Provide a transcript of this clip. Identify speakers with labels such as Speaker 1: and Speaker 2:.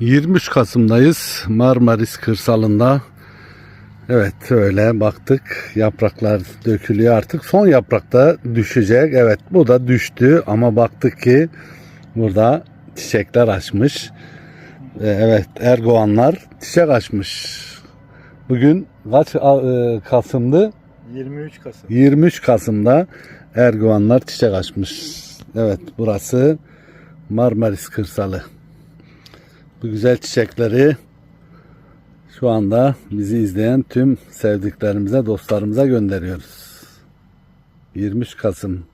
Speaker 1: 23 Kasım'dayız. Marmaris kırsalında. Evet öyle baktık. Yapraklar dökülüyor artık. Son yaprak da düşecek. Evet bu da düştü ama baktık ki burada çiçekler açmış. Ee, Evet ergoğanlar çiçek açmış. Bugün kaç e, Kasım'dı?
Speaker 2: 23 Kasım.
Speaker 1: 23 Kasım'da erguvanlar çiçek açmış. Evet burası Marmaris kırsalı. Bu güzel çiçekleri şu anda bizi izleyen tüm sevdiklerimize, dostlarımıza gönderiyoruz. 23 Kasım